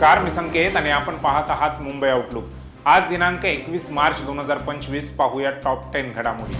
नमस्कार मी संकेत आणि आपण पाहत आहात मुंबई आउटलुक आज दिनांक एकवीस मार्च दोन हजार पंचवीस पाहूया टॉप टेन घडामोडी.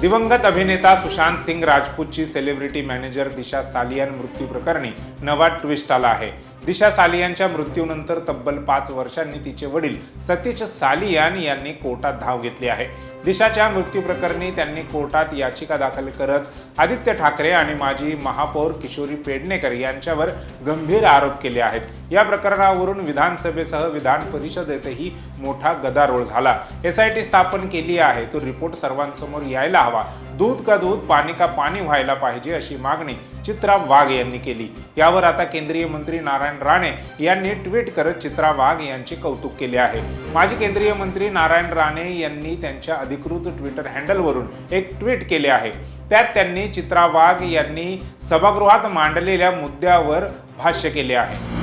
दिवंगत अभिनेता सुशांत सिंग राजपूतची सेलिब्रिटी मॅनेजर दिशा सालियान मृत्यू प्रकरणी नवा ट्विस्ट आला आहे. दिशा सालियांच्या मृत्यूनंतर तब्बल पाच वर्षांनी तिचे वडील सतीश सालियान यांनी कोर्टात धाव घेतली आहे. दिशाच्या मृत्यू प्रकरणी त्यांनी कोर्टात याचिका दाखल करत आदित्य ठाकरे आणि माजी महापौर किशोरी पेडणेकर यांच्यावर गंभीर आरोप केले आहेत. या प्रकरणावरून विधानसभेसह विधान परिषदेतही मोठा गदारोळ झाला. एसआयटी स्थापन केली आहे. तो रिपोर्ट सर्वांसमोर यायला हवा. दूध का दूध पाणी का पाणी व्हायला पाहिजे अशी मागणी चित्रा वाघ यांनी केली. यावर आता केंद्रीय मंत्री नारायण राणे यांनी ट्विट करत चित्रा वाघ यांचे कौतुक केले आहे. माजी केंद्रीय मंत्री नारायण राणे यांनी त्यांच्या अधिकृत ट्विटर हँडलवरून एक ट्विट केले आहे. त्यात त्यांनी चित्रा वाघ यांनी सभागृहात मांडलेल्या मुद्द्यावर भाष्य केले आहे.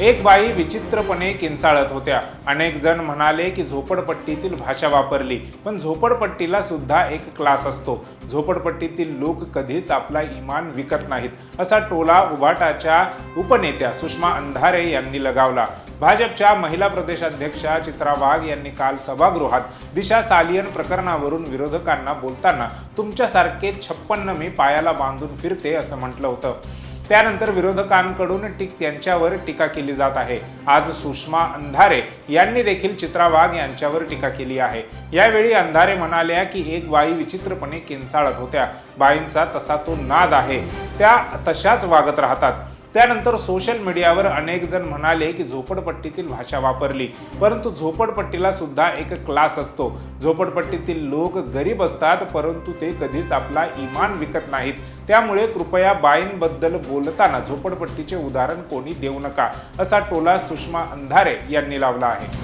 एक बाई विचित्रपणे किंचाळत होत्या. अनेक जण म्हणाले की झोपडपट्टीतील भाषा वापरली पण झोपडपट्टीला सुद्धा एक क्लास असतो. झोपडपट्टीतील लोक कधीच आपला इमान विकत नाहीत असा टोला उभाटाच्या उपनेत्या सुषमा अंधारे यांनी लगावला. भाजपच्या महिला प्रदेशाध्यक्षा चित्रा वाघ यांनी काल सभागृहात दिशा सालियन प्रकरणावरून विरोधकांना बोलताना तुमच्यासारखे छप्पन्न मी पायाला बांधून फिरते असं म्हटलं होतं. त्यानंतर विरोधकांकडून टीक त्यांच्यावर टीका केली जात आहे. आज सुषमा अंधारे यांनी देखील चित्रा वाघ यांच्यावर टीका केली आहे. यावेळी अंधारे म्हणाल्या की एक बाई विचित्रपणे किंचाळत होत्या. बाईंचा तसा तो नाद आहे. त्या तशाच वागत राहतात. त्यानंतर सोशल मीडियावर अनेक जण म्हणाले की झोपडपट्टीतील भाषा वापरली. परंतु झोपडपट्टीला सुद्धा एक क्लास असतो. झोपडपट्टीतील लोक गरीब असतात परंतु ते कधीच आपला इमान विकत नाहीत. त्यामुळे कृपया बाईंबद्दल बोलताना झोपडपट्टीचे उदाहरण कोणी देऊ नका असा टोला सुषमा अंधारे यांनी लावला आहे.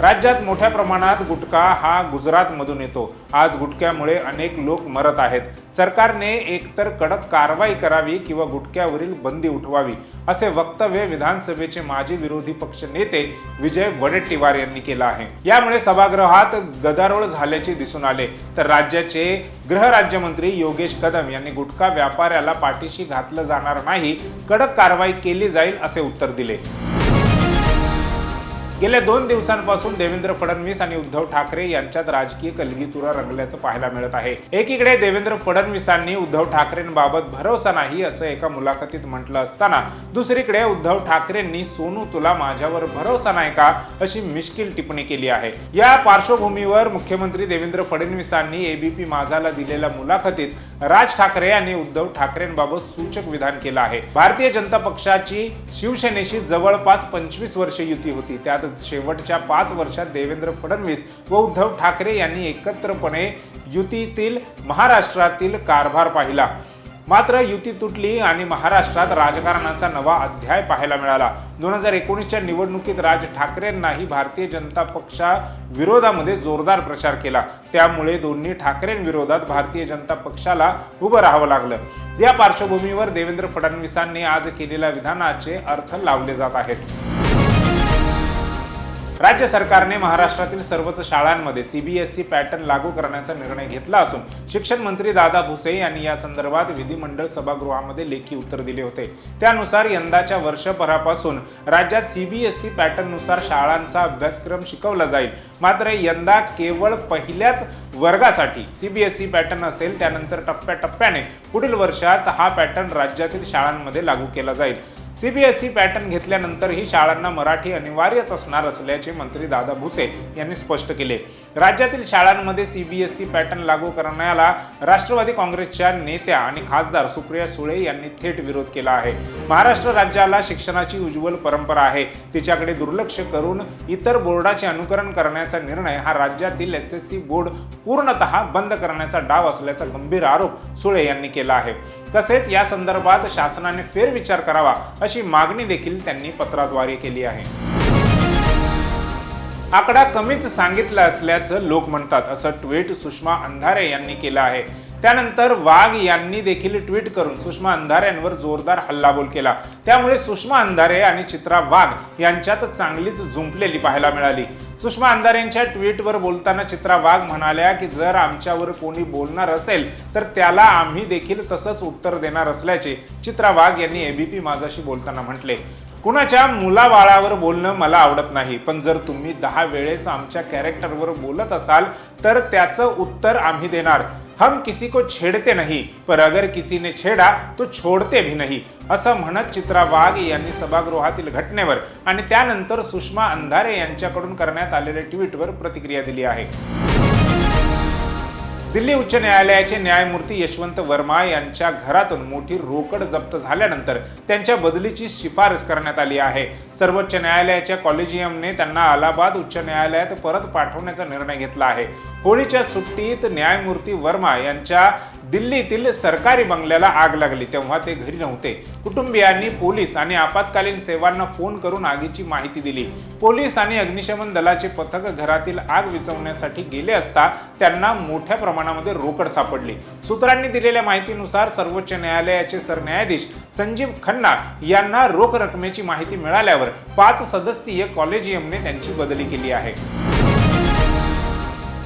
राज्यात मोठ्या प्रमाणात गुटखा हा गुजरातमधून येतो. आज गुटख्यामुळे अनेक लोक मरत आहेत. सरकारने एकतर कडक कारवाई करावी किंवा गुटख्यावरील बंदी उठवावी असे वक्तव्य विधानसभेचे माजी विरोधी पक्ष नेते विजय वडेट्टीवार यांनी केलं आहे. यामुळे सभागृहात गदारोळ झाल्याचे दिसून आले. तर राज्याचे गृहराज्यमंत्री योगेश कदम यांनी गुटखा व्यापाऱ्याला पाठीशी घातलं जाणार नाही कडक कारवाई केली जाईल असे उत्तर दिले. गेल्या दोन दिवसांपासून देवेंद्र फडणवीस आणि उद्धव ठाकरे यांच्यात राजकीय कलगीतुरा रंगल्याचं पाहायला मिळत आहे. एकीकडे देवेंद्र फडणवीसांनी उद्धव ठाकरेंबाबत भरोसा नाही असं एका मुलाखतीत म्हटलं असताना दुसरीकडे उद्धव ठाकरेंनी सोनू तुला माझ्यावर भरोसा नाही का? अशी मिश्किल टिप्पणी केली आहे. या पार्श्वभूमीवर मुख्यमंत्री देवेंद्र फडणवीसांनी एबीपी माझाला दिलेल्या मुलाखतीत राज ठाकरे आणि उद्धव ठाकरेंबाबत सूचक विधान केलं आहे. भारतीय जनता पक्षाची शिवसेनेशी जवळपास पंचवीस वर्ष युती होती. त्यात शेवटच्या पाच वर्षात देवेंद्र फडणवीस व उद्धव ठाकरे यांनी एकत्रपणे युतीतील महाराष्ट्रातील कारभार पाहिला. मात्र युती तुटली आणि महाराष्ट्रात राजकारणाचा नवा अध्याय पाहायला मिळाला. दोन हजार एकोणीसच्या निवडणुकीत राज ठाकरेंनाही भारतीय जनता पक्षा विरोधामध्ये जोरदार प्रचार केला. त्यामुळे दोन्ही ठाकरेंविरोधात भारतीय जनता पक्षाला उभं राहावं लागलं. या पार्श्वभूमीवर देवेंद्र फडणवीसांनी आज केलेल्या विधानाचे अर्थ लावले जात आहेत. राज्य सरकारने महाराष्ट्रातील सर्वच शाळांमध्ये सीबीएसई पॅटर्न लागू करण्याचा निर्णय घेतला असून शिक्षण मंत्री दादा भुसे यांनी या संदर्भात विधिमंडळ सभागृहामध्ये लेखी उत्तर दिले होते. त्यानुसार यंदाच्या वर्षभरापासून राज्यात सीबीएसई पॅटर्ननुसार शाळांचा अभ्यासक्रम शिकवला जाईल. मात्र यंदा केवळ पहिल्याच वर्गासाठी सीबीएसई पॅटर्न असेल त्यानंतर टप्प्याटप्प्याने पुढील वर्षात हा पॅटर्न राज्यातील शाळांमध्ये लागू केला जाईल. सीबीएसई पॅटर्न घेतल्यानंतरही शाळांना मराठी अनिवार्यच असणार असल्याचे मंत्री दादा भुसे यांनी स्पष्ट केले. राज्यातील शाळांमध्ये सीबीएसई पॅटर्न लागू करण्याला राष्ट्रवादी काँग्रेसच्या नेत्या आणि खासदार सुप्रिया सुळे यांनी थेट विरोध केला आहे. महाराष्ट्र राज्याला शिक्षणाची उज्ज्वल परंपरा आहे. तिच्याकडे दुर्लक्ष करून इतर बोर्डाचे अनुकरण करण्याचा निर्णय हा राज्यातील एस एस सी बोर्ड पूर्णतः बंद करण्याचा डाव असल्याचा गंभीर आरोप सुळे यांनी केला आहे. तसेच या संदर्भात शासनाने फेरविचार करावा अशी मागणी देखील त्यांनी पत्राद्वारे केली आहे. आकडा कमीच सांगितला असल्याचं लोक म्हणतात असं ट्विट सुषमा अंधारे यांनी केलं आहे. त्यानंतर वाघ यांनी देखील ट्विट करून सुषमा अंधारेंवर जोरदार हल्लाबोल केला. त्यामुळे सुषमा अंधारे आणि चित्रा वाघ यांच्यात चांगलीच झुंपलेली पाहायला मिळाली. सुषमा अंधारेंच्या ट्विटवर बोलताना चित्रा वाघ म्हणाल्या की जर आमच्यावर कोणी बोलणार असेल तर त्याला आम्ही देखील तसंच उत्तर देणार असल्याचे चित्रा वाघ यांनी एबीपी माझाशी बोलताना म्हटले. कुणाच्या मुलाबाळावर बोलणं मला आवडत नाही पण जर तुम्ही दहा वेळेस आमच्या कॅरेक्टरवर बोलत असाल तर त्याचं उत्तर आम्ही देणार. हम किसी को छेडते नहीं पर अगर किसी ने छेडा तो छोडते भी नहीं। असं म्हणत चित्रा वाघ यांनी सभागृहातील घटनेवर आणि त्यानंतर सुषमा अंधारे यांच्याकडून करण्यात आलेल्या ट्विटवर प्रतिक्रिया दिली आहे. दिल्ली उच्च न्यायालयाचे न्यायमूर्ती यशवंत वर्मा यांच्या घरातून मोठी रोकड जप्त झाल्यानंतर त्यांच्या बदलीची शिफारस करण्यात आली आहे. सर्वोच्च न्यायालयाच्या कॉलेजियमने त्यांना अलाहाबाद उच्च न्यायालयात परत पाठवण्याचा निर्णय घेतला आहे. होळीच्या सुट्टीत न्यायमूर्ती वर्मा यांच्या दिल्लीतील सरकारी बंगल्याला आग लागली. तेव्हा ते घरी नव्हते. कुटुंबियांनी पोलीस आणि आपत्कालीन सेवांना फोन करून आगीची माहिती दिली. पोलीस आणि अग्निशमन दलाचे पथक घरातील आग विझवण्यासाठी गेले असता त्यांना मोठ्या प्रमाणामध्ये रोकड सापडली. सूत्रांनी दिलेल्या माहितीनुसार सर्वोच्च न्यायालयाचे सरन्यायाधीश संजीव खन्ना यांना रोख रकमेची माहिती मिळाल्यावर पाच सदस्यीय कॉलेजियमने त्यांची बदली केली आहे.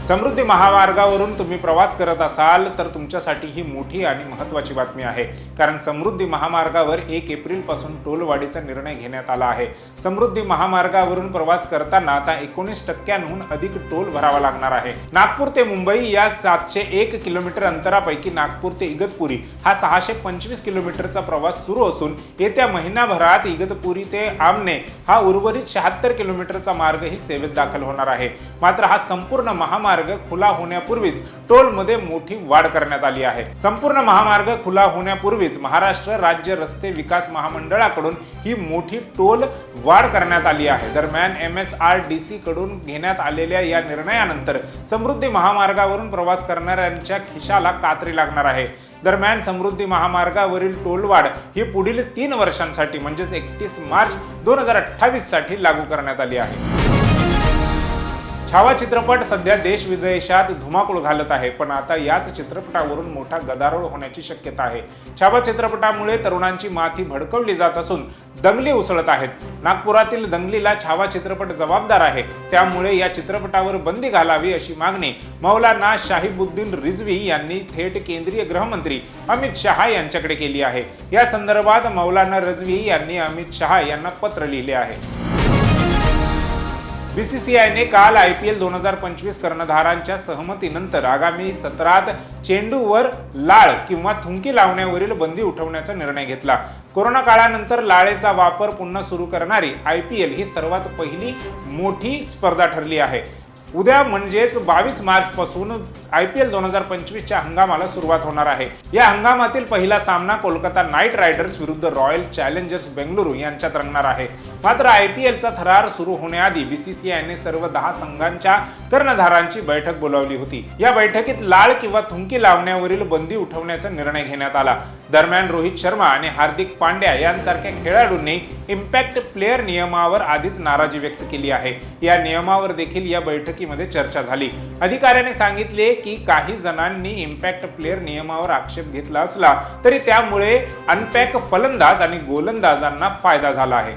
समृद्धी महामार्गावरून तुम्ही प्रवास करत असाल तर तुमच्यासाठी ही मोठी आणि महत्त्वाची बातमी आहे. कारण समृद्धी महामार्गावर एक एप्रिलपासून टोलवाढीचा निर्णय घेण्यात आला आहे. समृद्धी महामार्गावरून प्रवास करताना आता एकोणीस टक्क्यांहून अधिक टोल भरावा लागणार आहे. नागपूर ते मुंबई या सातशे एक किलोमीटर अंतरापैकी नागपूर ते इगतपुरी हा सहाशे पंचवीस किलोमीटरचा प्रवास सुरू असून येत्या महिनाभरात इगतपुरी ते आमने हा उर्वरित शहात्तर किलोमीटरचा मार्गही सेवेत दाखल होणार आहे. मात्र हा संपूर्ण महामार्ग महामार्ग खुला होण्यापूर्वीच टोलमध्ये मोठी वाढ करण्यात आली आहे. संपूर्ण महामार्ग खुला होण्यापूर्वीच महाराष्ट्र राज्य रस्ते विकास महामंडळाकडून ही मोठी टोल वाढ करण्यात आली आहे. दरम्यान M S R D C कडून घेण्यात आलेल्या या निर्णयानंतर समृद्धी महामार्गावरून प्रवास करणाऱ्यांच्या खिशाला कात्री लागणार आहे. दरम्यान समृद्धी महामार्गावरील टोलवाढ ही पुढील तीन वर्षांसाठी म्हणजेच एकतीस मार्च दोन हजार अठ्ठावीससाठी लागू करण्यात आली आहे. छावा चित्रपट सध्या देश विदेशात धुमाकूळ घालत आहे पण आता याच चित्रपटावरून मोठा गदारोळ होण्याची शक्यता आहे. छावा चित्रपटामुळे तरुणांची माथी भडकवली जात असून दंगली उसळत आहेत. नागपुरातील दंगलीला छावा चित्रपट जबाबदार आहे. त्यामुळे या चित्रपटावर बंदी घालावी अशी मागणी मौलाना शाहिबुद्दीन रिझवी यांनी थेट केंद्रीय गृहमंत्री अमित शहा यांच्याकडे केली आहे. या संदर्भात मौलाना रिझवी यांनी अमित शहा यांना पत्र लिहिले आहे. बीसीसीआयने काल आय पी एल दोन हजार पंचवीस कर्णधारांच्या सहमतीनंतर आगामी सत्रात चेंडूवर लाळ किंवा थुंकी लावण्यावरील बंदी उठवण्याचा निर्णय घेतला. कोरोना काळानंतर लाळेचा वापर पुन्हा सुरू करणारी आय पी एल ही सर्वात पहिली मोठी स्पर्धा ठरली आहे. उद्या म्हणजेच बावीस मार्चपासून आय पी एल दोन हजार पंचवीसच्या हंगामाला सुरुवात होणार आहे. या हंगामातील पहिला सामना कोलकाता नाईट रायडर्स विरुद्ध रॉयल चॅलेंजर्स बेंगलुरू यांच्यात रंगणार आहे. मात्र आय पी एलचा थरार सुरू होण्याआधी बीसीसीआयने सर्व दहा संघांच्या कर्णधारांची बैठक बोलावली होती. या बैठकीत लाळ किंवा थुंकी लावण्यावरील बंदी उठवण्याचा निर्णय घेण्यात आला. दरम्यान रोहित शर्मा आणि हार्दिक पांड्या यांसारख्या खेळाडूंनी इम्पॅक्ट प्लेअर नियमावर आधीच नाराजी व्यक्त केली आहे. या नियमावर देखील या बैठकीमध्ये चर्चा झाली. अधिकाऱ्याने सांगितले की काही जणांनी इम्पॅक्ट प्लेअर नियमावर आक्षेप घेतला असला तरी त्यामुळे अनपॅक फलंदाज आणि गोलंदाजांना फायदा झाला आहे.